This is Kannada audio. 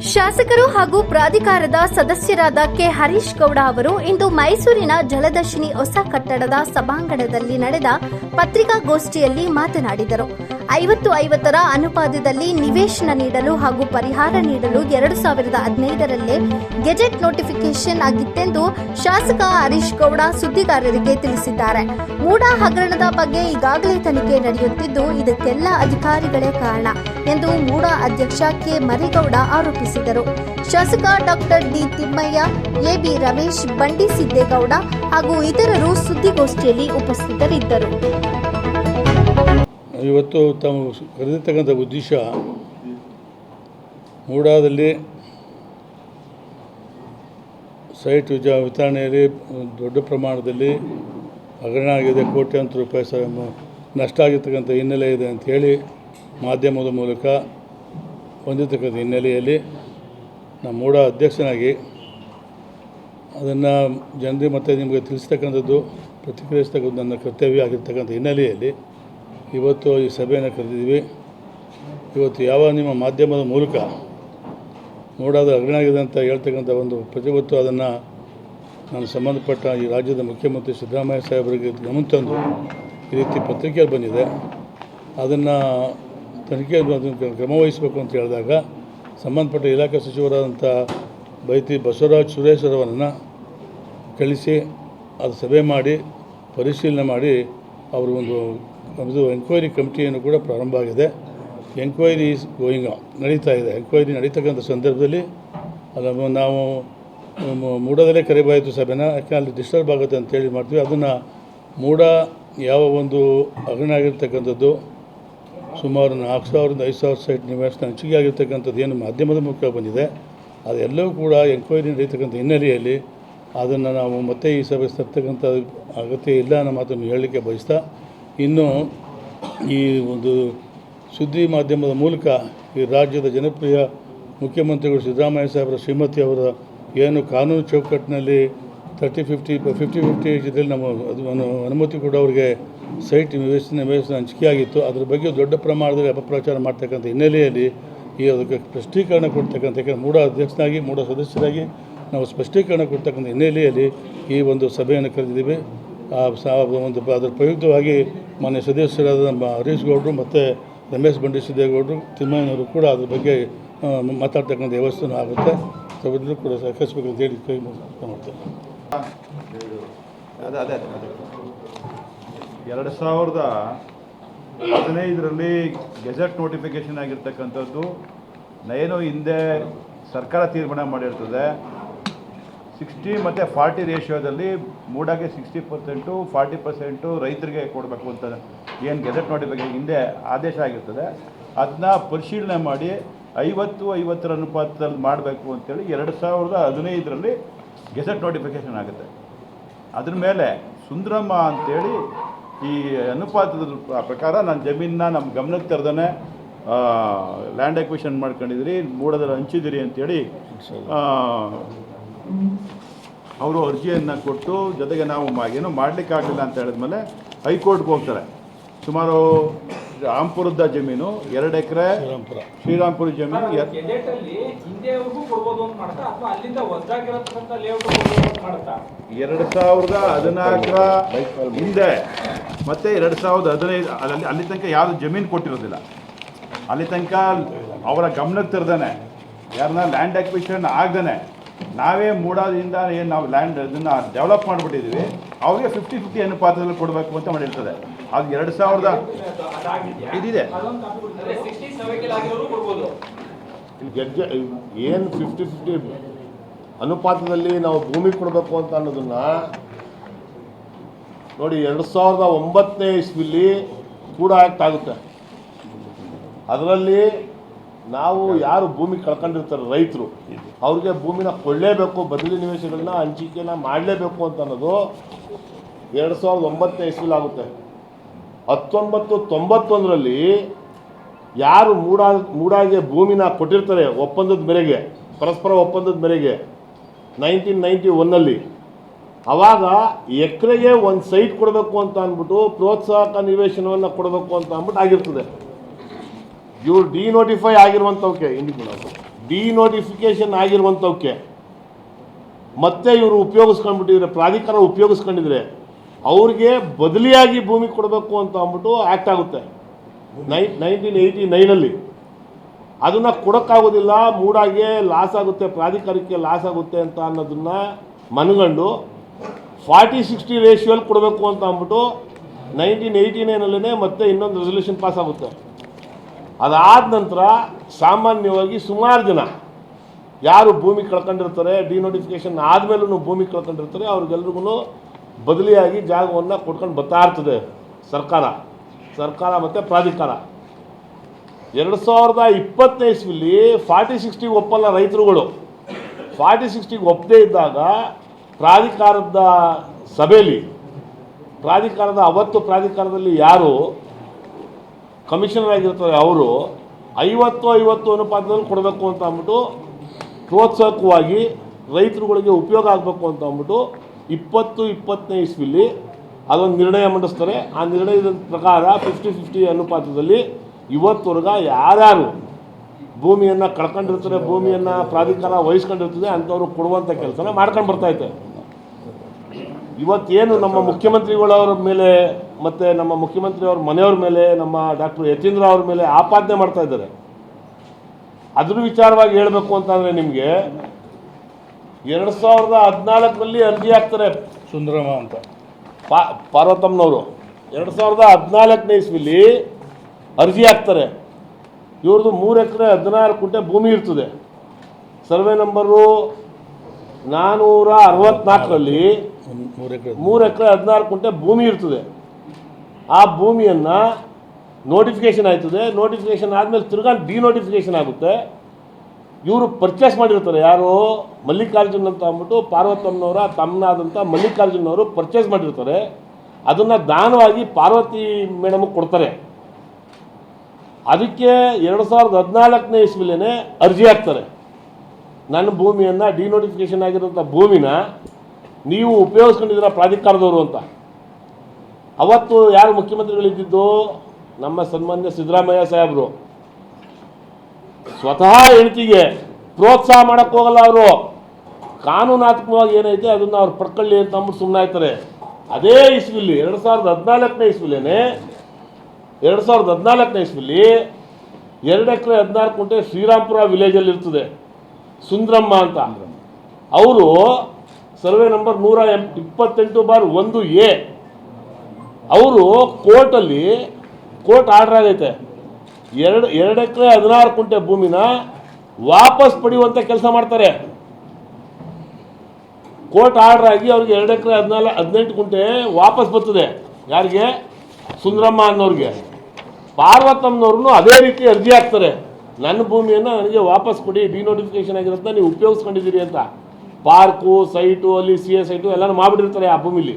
ಶಾಸಕರು ಹಾಗೂ ಪ್ರಾಧಿಕಾರದ ಸದಸ್ಯರಾದ ಕೆ. ಹರೀಶ್ ಗೌಡ ಅವರು ಇಂದು ಮೈಸೂರಿನ ಜಲದರ್ಶಿನಿ ಹೊಸ ಕಟ್ಟಡದ ಸಭಾಂಗಣದಲ್ಲಿ ನಡೆದ ಪತ್ರಿಕಾಗೋಷ್ಠಿಯಲ್ಲಿ ಮಾತನಾಡಿದರು. ಐವತ್ತು ಐವತ್ತರ ಅನುಪಾತದಲ್ಲಿ ನಿವೇಶನ ನೀಡಲು ಹಾಗೂ ಪರಿಹಾರ ನೀಡಲು ಎರಡು ಸಾವಿರದ ಹದಿನೈದರಲ್ಲೇ ಗೆಜೆಟ್ ನೋಟಿಫಿಕೇಶನ್ ಆಗಿತ್ತೆಂದು ಶಾಸಕ ಹರೀಶ್ ಗೌಡ ಸುದ್ದಿಗಾರರಿಗೆ ತಿಳಿಸಿದ್ದಾರೆ. ಮೂಡಾ ಹಗರಣದ ಬಗ್ಗೆ ಈಗಾಗಲೇ ತನಿಖೆ ನಡೆಯುತ್ತಿದ್ದು, ಇದಕ್ಕೆಲ್ಲ ಅಧಿಕಾರಿಗಳೇ ಕಾರಣ ಎಂದು ಮೂಡಾ ಅಧ್ಯಕ್ಷ ಕೆ. ಮರಿಗೌಡ ಆರೋಪಿಸಿದರು. ಶಾಸಕ doctor D. Thimmaiah A B Ramesh, Bandi Siddegowda ಹಾಗೂ ಇತರರು ಸುದ್ದಿಗೋಷ್ಠಿಯಲ್ಲಿ ಉಪಸ್ಥಿತರಿದ್ದರು. ಇವತ್ತು ತಮ್ಮ ಕರೆದಿರ್ತಕ್ಕಂಥ ಉದ್ದೇಶ ಮೂಡಾದಲ್ಲಿ ಸೈಟ್ ವಿಜ ವಿತರಣೆಯಲ್ಲಿ ದೊಡ್ಡ ಪ್ರಮಾಣದಲ್ಲಿ ಹಗರಣ ಆಗಿದೆ ಕೋಟ್ಯಾಂತರ ರೂಪಾಯಿ ಸ ನಷ್ಟ ಆಗಿರ್ತಕ್ಕಂಥ ಹಿನ್ನೆಲೆ ಇದೆ ಅಂಥೇಳಿ ಮಾಧ್ಯಮದ ಮೂಲಕ ಹೊಂದಿರ್ತಕ್ಕಂಥ ಹಿನ್ನೆಲೆಯಲ್ಲಿ ನಮ್ಮ ಮೂಡ ಅಧ್ಯಕ್ಷನಾಗಿ ಅದನ್ನು ಜನರಿಗೆ ಮತ್ತೆ ನಿಮಗೆ ತಿಳಿಸ್ತಕ್ಕಂಥದ್ದು ಪ್ರತಿಕ್ರಿಯಿಸ್ತಕ್ಕಂಥ ನನ್ನ ಕರ್ತವ್ಯ ಆಗಿರ್ತಕ್ಕಂಥ ಹಿನ್ನೆಲೆಯಲ್ಲಿ ಇವತ್ತು ಈ ಸಭೆಯನ್ನು ಕರೆದಿದ್ದೀವಿ. ಇವತ್ತು ಯಾವ ನಿಮ್ಮ ಮಾಧ್ಯಮದ ಮೂಲಕ ಮೂಡಾದ ಅಗ್ರಣಾಗಿದೆ ಅಂತ ಹೇಳ್ತಕ್ಕಂಥ ಒಂದು ಪ್ರತಿವತ್ತು ಅದನ್ನು ನಾನು ಸಂಬಂಧಪಟ್ಟ ಈ ರಾಜ್ಯದ ಮುಖ್ಯಮಂತ್ರಿ ಸಿದ್ದರಾಮಯ್ಯ ಸಾಹೇಬರಿಗೆ ಗಮನ ತಂದು ಈ ರೀತಿ ಪತ್ರಿಕೆಯಲ್ಲಿ ಬಂದಿದೆ. ಅದನ್ನು ತನಿಖೆ ಕ್ರಮವಹಿಸಬೇಕು ಅಂತ ಹೇಳಿದಾಗ ಸಂಬಂಧಪಟ್ಟ ಇಲಾಖಾ ಸಚಿವರಾದಂಥ ಬೈತಿ ಬಸವರಾಜ್ ಸುರೇಶ್ ಅವರನ್ನು ಕಳಿಸಿ ಅದು ಸಭೆ ಮಾಡಿ ಪರಿಶೀಲನೆ ಮಾಡಿ ಅವರು ಒಂದು ಇದು ಎಂಕ್ವೈರಿ ಕಮಿಟಿಯನ್ನು ಕೂಡ ಪ್ರಾರಂಭ ಆಗಿದೆ. ಎಂಕ್ವೈರಿ ಈಸ್ ಗೋಯಿಂಗ್ ನಡೀತಾ ಇದೆ. ಎಂಕ್ವೈರಿ ನಡೀತಕ್ಕಂಥ ಸಂದರ್ಭದಲ್ಲಿ ಅದನ್ನು ನಾವು ಮೂಡದಲ್ಲೇ ಕರೆಬಾಯಿತು ಸಭೆನ ಯಾಕೆ ಅಲ್ಲಿ ಡಿಸ್ಟರ್ಬ್ ಆಗುತ್ತೆ ಅಂತೇಳಿ ಮಾಡ್ತೀವಿ. ಅದನ್ನು ಮೂಡ ಯಾವ ಒಂದು ಅಗ್ನಿ ಆಗಿರ್ತಕ್ಕಂಥದ್ದು, ಸುಮಾರು ನಾಲ್ಕು ಸಾವಿರದ ಐದು ಸಾವಿರ ಸೈಟ್ ನಿವಾಸನ ಹಂಚಿಕೆ ಆಗಿರ್ತಕ್ಕಂಥದ್ದು ಏನು ಮಾಧ್ಯಮದ ಮೂಲಕ ಬಂದಿದೆ. ಅದೆಲ್ಲವೂ ಕೂಡ ಎಂಕ್ವೈರಿ ನಡೀತಕ್ಕಂಥ ಹಿನ್ನೆಲೆಯಲ್ಲಿ ಅದನ್ನು ನಾವು ಮತ್ತೆ ಈ ಸಭೆ ತರ್ತಕ್ಕಂಥ ಅಗತ್ಯ ಇಲ್ಲ ಅನ್ನೋ ಮಾತನ್ನು ಹೇಳಲಿಕ್ಕೆ ಬಯಸ್ತಾ, ಇನ್ನು ಈ ಒಂದು ಸುದ್ದಿ ಮಾಧ್ಯಮದ ಮೂಲಕ ಈ ರಾಜ್ಯದ ಜನಪ್ರಿಯ ಮುಖ್ಯಮಂತ್ರಿಗಳು ಸಿದ್ದರಾಮಯ್ಯ ಸಾಹೇಬರ ಶ್ರೀಮತಿ ಅವರ ಏನು ಕಾನೂನು ಚೌಕಟ್ಟಿನಲ್ಲಿ ತರ್ಟಿ ಫಿಫ್ಟಿ ಫಿಫ್ಟಿ ಫಿಫ್ಟಿ ಇದರಲ್ಲಿ ನಮ್ಮ ಅದು ಅನು- ಅನುಮತಿ ಕೂಡ ಅವರಿಗೆ ಸೈಟ್ ನಿವೇಶನ ಹಂಚಿಕೆ ಆಗಿತ್ತು. ಅದ್ರ ಬಗ್ಗೆ ದೊಡ್ಡ ಪ್ರಮಾಣದಲ್ಲಿ ಅಪಪ್ರಚಾರ ಮಾಡ್ತಕ್ಕಂಥ ಹಿನ್ನೆಲೆಯಲ್ಲಿ ಈ ಅದಕ್ಕೆ ಸ್ಪಷ್ಟೀಕರಣ ಕೊಡ್ತಕ್ಕಂಥ, ಯಾಕಂದರೆ ಮೂಡ ಅಧ್ಯಕ್ಷನಾಗಿ, ಮೂಡ ಸದಸ್ಯರಾಗಿ ನಾವು ಸ್ಪಷ್ಟೀಕರಣ ಕೊಡ್ತಕ್ಕಂಥ ಹಿನ್ನೆಲೆಯಲ್ಲಿ ಈ ಒಂದು ಸಭೆಯನ್ನು ಕರೆದಿದ್ದೀವಿ. ಆ ಒಂದು ಅದರ ಪ್ರಯುಕ್ತವಾಗಿ ಮಾನ್ಯ ಸದಸ್ಯರಾದ ನಮ್ಮ ಹರೀಶ್ ಗೌಡರು ಮತ್ತು ರಮೇಶ್ ಬಂಡಿ ಸಿದ್ದೇಗೌಡರು ತಿಮ್ಮಯ್ಯನವರು ಕೂಡ ಅದ್ರ ಬಗ್ಗೆ ಮಾತಾಡ್ತಕ್ಕಂಥ ವ್ಯವಸ್ಥೆನೂ ಆಗುತ್ತೆ. ಸಭೆಯಲ್ಲೂ ಕೂಡ ಸಹಕರಿಸಬೇಕು ಅಂತ ಹೇಳಿ ಕೈ ಮಾಡ್ತೇನೆ ಅದೇ ಅದೇ ಎರಡು ಸಾವಿರದ ಹದಿನೈದರಲ್ಲಿ ಗೆಜೆಟ್ ನೋಟಿಫಿಕೇಶನ್ ಆಗಿರ್ತಕ್ಕಂಥದ್ದು ನಯನು ಹಿಂದೆ ಸರ್ಕಾರ ತೀರ್ಮಾನ ಮಾಡಿರ್ತದೆ. ಸಿಕ್ಸ್ಟಿ ಮತ್ತು ಫಾರ್ಟಿ ರೇಷಿಯೋದಲ್ಲಿ ಮೂಡಾಗೆ ಸಿಕ್ಸ್ಟಿ ಪರ್ಸೆಂಟು, ಫಾರ್ಟಿ ಪರ್ಸೆಂಟು ರೈತರಿಗೆ ಕೊಡಬೇಕು ಅಂತ ಏನು ಗೆಜೆಟ್ ನೋಟಿಫಿಕೇಷನ್ ಹಿಂದೆ ಆದೇಶ ಆಗಿರ್ತದೆ. ಅದನ್ನ ಪರಿಶೀಲನೆ ಮಾಡಿ ಐವತ್ತು, ಐವತ್ತರ ಅನುಪಾತದಲ್ಲಿ ಮಾಡಬೇಕು ಅಂತೇಳಿ ಎರಡು ಸಾವಿರದ ಹದಿನೈದರಲ್ಲಿ ಗೆಜೆಟ್ ನೋಟಿಫಿಕೇಷನ್ ಆಗುತ್ತೆ. ಅದ್ರ ಮೇಲೆ ಸುಂದರಮ್ಮ ಅಂತೇಳಿ ಈ ಅನುಪಾತದ ಪ್ರಕಾರ ನಾನು ಜಮೀನನ್ನ ನಮ್ಮ ಗಮನಕ್ಕೆ ತರದೇ ಲ್ಯಾಂಡ್ ಎಕ್ವಿಷನ್ ಮಾಡ್ಕೊಂಡಿದ್ರಿ ಮೂಡದಲ್ಲಿ ಹಂಚಿದಿರಿ ಅಂತೇಳಿ ಅವರು ಅರ್ಜಿಯನ್ನು ಕೊಟ್ಟು ಜೊತೆಗೆ ನಾವು ಏನೂ ಮಾಡಲಿಕ್ಕಾಗಲಿಲ್ಲ ಅಂತ ಹೇಳಿದ್ಮೇಲೆ ಹೈಕೋರ್ಟ್ಗೆ ಹೋಗ್ತಾರೆ. ಸುಮಾರು ರಾಂಪುರದ ಜಮೀನು ಎರಡು ಎಕರೆ ಶ್ರೀರಾಮ್ಪುರ. ಜಮೀನು ಎ- ಗೆಜೆಟ್ ಅಲ್ಲಿ ಹಿಂದೆವರೆಗೂ ಕೊಡ್ಬೋದು ಅಂತ ಮಾಡ್ತಾ ಅಥವಾ ಅಲ್ಲಿಂದ ಹೊಸದಾಗಿರತಕ್ಕಂಥ ಲೇಔಟ್ ಕೊಡ್ಬೋದು ಅಂತ ಮಾಡ್ತಾ? ಎರಡು ಸಾವಿರದ ಹದಿನಾಲ್ಕರ ಹಿಂದೆ. ಮತ್ತೆ ಎರಡು ಸಾವಿರದ ಹದಿನೈದು ಅಲ್ಲಿ ಅಲ್ಲಿ ತನಕ ಯಾರು ಜಮೀನು ಕೊಟ್ಟಿರೋದಿಲ್ಲ. ಅಲ್ಲಿ ತನಕ ಅವರ ಗಮನಕ್ಕೆ ತರ್ದಾನೆ. ಯಾರನ್ನ ಲ್ಯಾಂಡ್ ಎಕ್ವಿಷನ್ ಆಗ್ದಾನೆ. ನಾವೇ ಮೂಡಾದಿಂದ ಏನು ನಾವು ಲ್ಯಾಂಡ್ ಇದನ್ನು ಡೆವಲಪ್ ಮಾಡಿಬಿಟ್ಟಿದ್ದೀವಿ ಅವ್ರಿಗೆ ಫಿಫ್ಟಿ ಫಿಫ್ಟಿ ಅನುಪಾತದಲ್ಲಿ ಕೊಡಬೇಕು ಅಂತ ಮಾಡಿರ್ತದೆ. ಅದು ಎರಡು ಸಾವಿರದ ಇದಿದೆ. ಕೊಡ್ಬೋದು ಗೆಜ್ಜೆ, ಏನು ಫಿಫ್ಟಿ ಫಿಫ್ಟಿ ಅನುಪಾತದಲ್ಲಿ ನಾವು ಭೂಮಿ ಕೊಡಬೇಕು ಅಂತ ಅನ್ನೋದನ್ನ ನೋಡಿ ಎರಡು ಸಾವಿರದ ಒಂಬತ್ತನೇ ಇಸ್ವಿಲಿ ಕೂಡ ಆ್ಯಕ್ಟ್ ಆಗುತ್ತೆ. ಅದರಲ್ಲಿ ನಾವು ಯಾರು ಭೂಮಿ ಕಳ್ಕೊಂಡಿರ್ತಾರೆ ರೈತರು, ಅವ್ರಿಗೆ ಭೂಮಿನ ಕೊಡಲೇಬೇಕು, ಬದಲಿ ನಿವೇಶಗಳನ್ನ ಹಂಚಿಕೆನ ಮಾಡಲೇಬೇಕು ಅಂತ ಅನ್ನೋದು ಎರಡು ಸಾವಿರದ ಒಂಬತ್ತನೇ ಇಸ್ವಿಲಾಗುತ್ತೆ ಹತ್ತೊಂಬತ್ತು ತೊಂಬತ್ತೊಂದರಲ್ಲಿ ಯಾರು ಮೂಡಾ, ಮೂಡಾಗೆ ಭೂಮಿನ ಕೊಟ್ಟಿರ್ತಾರೆ ಒಪ್ಪಂದದ ಮೇರೆಗೆ, ಪರಸ್ಪರ ಒಪ್ಪಂದದ ಮೇರೆಗೆ, ನೈನ್ಟೀನ್ ನೈಂಟಿ ಒನ್ನಲ್ಲಿ. ಅವಾಗ ಎಕರೆಗೆ ಒಂದು ಸೈಟ್ ಕೊಡಬೇಕು ಅಂತ ಅಂದ್ಬಿಟ್ಟು ಪ್ರೋತ್ಸಾಹಕ ನಿವೇಶನವನ್ನು ಕೊಡಬೇಕು ಅಂತ ಅಂದ್ಬಿಟ್ಟು ಆಗಿರ್ತದೆ. ಇವ್ರು ಡಿನೋಟಿಫೈ ಆಗಿರುವಂಥವಕ್ಕೆ ಡಿನೋಟಿಫಿಕೇಶನ್ ಆಗಿರುವಂಥವಕ್ಕೆ ಮತ್ತೆ ಇವರು ಉಪಯೋಗಿಸ್ಕೊಂಡ್ಬಿಟ್ಟಿದ್ರೆ, ಪ್ರಾಧಿಕಾರ ಉಪಯೋಗಿಸ್ಕೊಂಡಿದ್ರೆ, ಅವ್ರಿಗೆ ಬದಲಿಯಾಗಿ ಭೂಮಿ ಕೊಡಬೇಕು ಅಂತ ಅಂದ್ಬಿಟ್ಟು ಆ್ಯಕ್ಟ್ ಆಗುತ್ತೆ. ನೈ ನೈನ್ಟೀನ್ ಏಯ್ಟಿ ನೈನಲ್ಲಿ ಅದನ್ನು ಕೊಡೋಕ್ಕಾಗೋದಿಲ್ಲ, ಮೂಡಾಗೆ ಲಾಸ್ ಆಗುತ್ತೆ, ಪ್ರಾಧಿಕಾರಕ್ಕೆ ಲಾಸ್ ಆಗುತ್ತೆ ಅಂತ ಅನ್ನೋದನ್ನ ಮನಗಂಡು ಫಾರ್ಟಿ ಸಿಕ್ಸ್ಟಿ ರೇಷಿಯೋಲ್ಲಿ ಕೊಡಬೇಕು ಅಂತ ಅಂದ್ಬಿಟ್ಟು ನೈನ್ಟೀನ್ ಏಯ್ಟಿ ನೈನಲ್ಲೇ ಮತ್ತೆ ಇನ್ನೊಂದು ರೆಸೊಲ್ಯೂಷನ್ ಪಾಸ್ ಆಗುತ್ತೆ. ಅದಾದ ನಂತರ ಸಾಮಾನ್ಯವಾಗಿ ಸುಮಾರು ಜನ ಯಾರು ಭೂಮಿ ಕಳ್ಕೊಂಡಿರ್ತಾರೆ ಡಿನೋಟಿಫಿಕೇಷನ್ ಆದಮೇಲೂ ಭೂಮಿ ಕಳ್ಕೊಂಡಿರ್ತಾರೆ ಅವ್ರಿಗೆಲ್ರಿಗೂ ಬದಲಿಯಾಗಿ ಜಾಗವನ್ನು ಕೊಟ್ಕೊಂಡು ಬರ್ತಾ ಇರ್ತದೆ ಸರ್ಕಾರ. ಸರ್ಕಾರ ಮತ್ತು ಪ್ರಾಧಿಕಾರ. ಎರಡು ಸಾವಿರದ ಇಪ್ಪತ್ತನೇ ಇಸ್ವಿಲಿ ಫಾರ್ಟಿ ಸಿಕ್ಸ್ಟಿಗೆ ಒಪ್ಪಲ್ಲ ರೈತರುಗಳು. ಫಾರ್ಟಿ ಸಿಕ್ಸ್ಟಿಗೆ ಒಪ್ಪದೇ ಇದ್ದಾಗ ಪ್ರಾಧಿಕಾರದ ಸಭೆಯಲ್ಲಿ, ಪ್ರಾಧಿಕಾರದ, ಅವತ್ತು ಪ್ರಾಧಿಕಾರದಲ್ಲಿ ಯಾರು ಕಮಿಷನರ್ ಆಗಿರ್ತಾರೆ ಅವರು ಐವತ್ತು ಐವತ್ತು ಅನುಪಾತದಲ್ಲಿ ಕೊಡಬೇಕು ಅಂತ ಅಂದ್ಬಿಟ್ಟು ಪ್ರೋತ್ಸಾಹಕವಾಗಿ ರೈತರುಗಳಿಗೆ ಉಪಯೋಗ ಆಗಬೇಕು ಅಂತ ಅಂದ್ಬಿಟ್ಟು ಇಪ್ಪತ್ತು, ಇಪ್ಪತ್ತನೇ ಇಸ್ವಿಲಿ ಅದೊಂದು ನಿರ್ಣಯ ಮಂಡಿಸ್ತಾರೆ. ಆ ನಿರ್ಣಯದ ಪ್ರಕಾರ ಫಿಫ್ಟಿ ಫಿಫ್ಟಿ ಅನುಪಾತದಲ್ಲಿ ಇವತ್ತವರೆಗ ಯಾರ್ಯಾರು ಭೂಮಿಯನ್ನು ಕಳ್ಕೊಂಡಿರ್ತಾರೆ, ಭೂಮಿಯನ್ನು ಪ್ರಾಧಿಕಾರ ವಹಿಸ್ಕೊಂಡಿರ್ತದೆ, ಅಂಥವ್ರು ಕೊಡುವಂಥ ಕೆಲಸನ ಮಾಡ್ಕೊಂಡು ಬರ್ತೈತೆ ಇವತ್ತೇನು ನಮ್ಮ ಮುಖ್ಯಮಂತ್ರಿಗಳವ್ರ ಮೇಲೆ ಮತ್ತು ನಮ್ಮ ಮುಖ್ಯಮಂತ್ರಿಯವ್ರ ಮನೆಯವ್ರ ಮೇಲೆ ನಮ್ಮ ಡಾಕ್ಟರ್ ಯತೀಂದ್ರ ಅವ್ರ ಮೇಲೆ ಆಪಾದನೆ ಮಾಡ್ತಾ ಇದ್ದಾರೆ. ಅದ್ರ ವಿಚಾರವಾಗಿ ಹೇಳಬೇಕು ಅಂತಂದರೆ ನಿಮಗೆ ಎರಡು ಸಾವಿರದ ಹದಿನಾಲ್ಕರಲ್ಲಿ ಅರ್ಜಿ ಹಾಕ್ತಾರೆ ಸುಂದರಮ್ಮ ಅಂತ. ಪಾ ಪಾರ್ವತಮ್ಮನವರು. ಎರಡು ಸಾವಿರದ ಹದಿನಾಲ್ಕನೇ ಇಸ್ವಿಲಿ ಅರ್ಜಿ ಹಾಕ್ತಾರೆ. ಇವ್ರದ್ದು ಮೂರು ಎಕರೆ ಹದಿನಾರು ಕುಂಟೆ ಭೂಮಿ ಇರ್ತದೆ. ಸರ್ವೆ ನಂಬರು ನಾನ್ನೂರ ಅರವತ್ನಾಲ್ಕರಲ್ಲಿ ಮೂರು ಎಕರೆ ಹದಿನಾರು ಕುಂಟೆ ಭೂಮಿ ಇರ್ತದೆ. ಆ ಭೂಮಿಯನ್ನು ನೋಟಿಫಿಕೇಶನ್ ಆಯ್ತದೆ. ನೋಟಿಫಿಕೇಶನ್ ಆದಮೇಲೆ ತಿರ್ಗಾ ಡಿನೋಟಿಫಿಕೇಶನ್ ಆಗುತ್ತೆ. ಇವರು ಪರ್ಚೇಸ್ ಮಾಡಿರ್ತಾರೆ. ಯಾರು ಮಲ್ಲಿಕಾರ್ಜುನ್ ಅಂತ ಅಂದ್ಬಿಟ್ಟು ಪಾರ್ವತಮ್ಮನವರ ತಮ್ಮನಾದಂಥ ಮಲ್ಲಿಕಾರ್ಜುನ್ ಅವರು ಪರ್ಚೇಸ್ ಮಾಡಿರ್ತಾರೆ. ಅದನ್ನು ದಾನವಾಗಿ ಪಾರ್ವತಿ ಮೇಡಮ್ಗೆ ಕೊಡ್ತಾರೆ. ಅದಕ್ಕೆ ಎರಡು ಸಾವಿರದ ಹದಿನಾಲ್ಕನೇ ಇಸ್ವಿಲೇ ಅರ್ಜಿ ಹಾಕ್ತಾರೆ. ನನ್ನ ಭೂಮಿಯನ್ನು ಡಿನೋಟಿಫಿಕೇಶನ್ ಆಗಿರೋಂಥ ಭೂಮಿನ ನೀವು ಉಪಯೋಗಿಸ್ಕೊಂಡಿದ್ದೀರಾ ಪ್ರಾಧಿಕಾರದವರು ಅಂತ. ಅವತ್ತು ಯಾರು ಮುಖ್ಯಮಂತ್ರಿಗಳಿದ್ದಿದ್ದು? ನಮ್ಮ ಸನ್ಮಾನ್ಯ ಸಿದ್ದರಾಮಯ್ಯ ಸಾಹೇಬರು. ಸ್ವತಃ ಹೆಂಡತಿಗೆ ಪ್ರೋತ್ಸಾಹ ಮಾಡಕ್ಕೆ ಹೋಗಲ್ಲ ಅವರು. ಕಾನೂನಾತ್ಮಕವಾಗಿ ಏನೈತೆ ಅದನ್ನು ಅವ್ರು ಪಡ್ಕೊಳ್ಳಿ ಅಂತ ಅಂದ್ಬಿಟ್ಟು ಸುಮ್ಮನೆ ಆಯ್ತಾರೆ. ಅದೇ ಇಸ್ವಿಲಿ, ಎರಡು ಸಾವಿರದ ಹದಿನಾಲ್ಕನೇ ಇಸ್ವಿಲೇನೆ, ಎರಡು ಸಾವಿರದ ಹದಿನಾಲ್ಕನೇ ಇಸ್ವಿಲಿ ಎರಡು ಎಕರೆ ಹದಿನಾಲ್ಕು ಗುಂಟೆ ಶ್ರೀರಾಮ್ಪುರ ವಿಲೇಜಲ್ಲಿ ಇರ್ತದೆ. ಸುಂದ್ರಮ್ಮ ಅಂತ. ಅವರು ಸರ್ವೆ ನಂಬರ್ ನೂರ ಇಪ್ಪತ್ತೆಂಟು ಬಾರ್ ಒಂದು ಎ. ಅವರು ಕೋರ್ಟಲ್ಲಿ, ಕೋರ್ಟ್ ಆರ್ಡರ್ ಆಗೈತೆ. ಎರಡು ಎರಡು ಎಕರೆ ಹದಿನಾರು ಕುಂಟೆ ಭೂಮಿನ ವಾಪಸ್ ಪಡೆಯುವಂಥ ಕೆಲಸ ಮಾಡ್ತಾರೆ. ಕೋರ್ಟ್ ಆರ್ಡರ್ ಆಗಿ ಅವ್ರಿಗೆ ಎರಡು ಎಕರೆ ಹದಿನಾಲ್ಕು ಹದಿನೆಂಟು ಕುಂಟೆ ವಾಪಸ್ ಬರ್ತದೆ. ಯಾರಿಗೆ? ಸುಂದರಮ್ಮ ಅನ್ನೋರಿಗೆ. ಪಾರ್ವತಮ್ಮನವ್ರು ಅದೇ ರೀತಿ ಅರ್ಜಿ ಹಾಕ್ತಾರೆ. ನನ್ನ ಭೂಮಿಯನ್ನು ನನಗೆ ವಾಪಸ್ ಕೊಡಿ ಡಿನೋಟಿಫಿಕೇಷನ್ ಆಗಿರೋದನ್ನ ನೀವು ಉಪಯೋಗಿಸ್ಕೊಂಡಿದ್ದೀರಿ ಅಂತ. ಪಾರ್ಕು ಸೈಟು ಅಲ್ಲಿ ಸಿ ಎ ಸೈಟು ಎಲ್ಲನೂ ಮಾಡಿಬಿಟ್ಟಿರ್ತಾರೆ ಆ ಭೂಮಿಲಿ